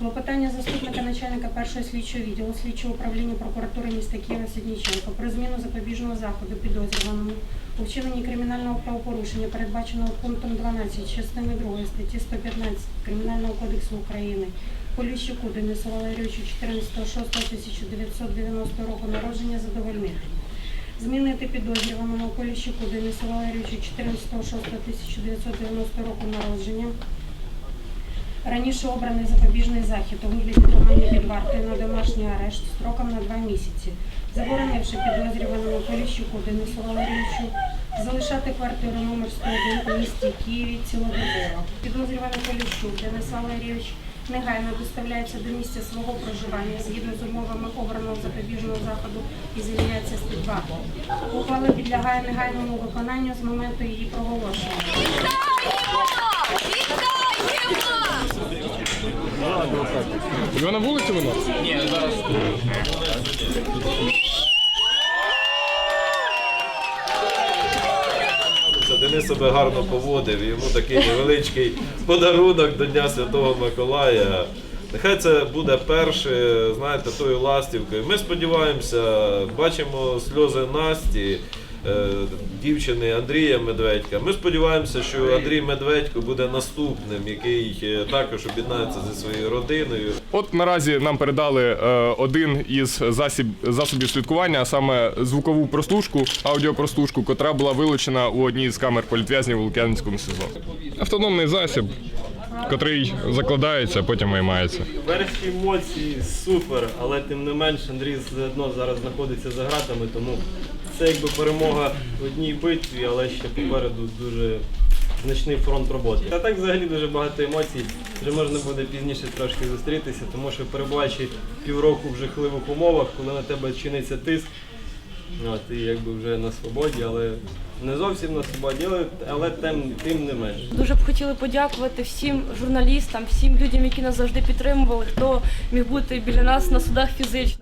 Клопотання заступника начальника першого слідчого відділу слідчого управління прокуратури міста Києва Сідніченко про зміну запобіжного заходу підозрюваному у вчиненні кримінального правопорушення, передбаченого пунктом 12 частини 2 статті 115 Кримінального кодексу України Поліщуку Денису Валерійовичу 14.06.1990 року народження задовольнити. Змінити підозрюваному Поліщуку Денису Валерійовичу 14.06.1990 року народження Раніше обраний запобіжний захід у вигляді тримання під вартою на домашній арешт строком на два місяці, заборонивши підозрюваному Поліщуку Денису Валерійовичу залишати квартиру номер 101 у місті Києві цілодобово. Підозрюваний Поліщук Денис Валерійович негайно доставляється до місця свого проживання згідно з умовами обраного запобіжного заходу і звільняється з під варти. Ухвала підлягає негайному виконанню з моменту її проголошення. Ви на вулиці воно? Це Денис себе гарно поводив, йому такий невеличкий подарунок до Дня Святого Миколая. Нехай це буде перше, знаєте, тою ластівкою. Ми сподіваємося, бачимо сльози Насті, дівчини Андрія Медведька. Ми сподіваємося, що Андрій Медведько буде наступним, який е, також об'єднається зі своєю родиною. От наразі нам передали е, один із засіб, засобів слідкування, а саме звукову прослушку, аудіопрослушку, котра була вилучена у одній з камер політв'язнів у Лук'янському СИЗО. Автономний засіб, котрий закладається, а потім виймається. Перші емоції супер, але тим не менш Андрій все одно зараз знаходиться за гратами, тому це якби перемога в одній битві, але ще попереду дуже значний фронт роботи. А так взагалі дуже багато емоцій. Вже можна буде пізніше трошки зустрітися, тому що перебуваючи півроку в жахливих умовах, коли на тебе чиниться тиск, от, і якби вже на свободі, але не зовсім на свободі, але, але тим, тим не менш. Дуже б хотіли подякувати всім журналістам, всім людям, які нас завжди підтримували, хто міг бути біля нас на судах фізично.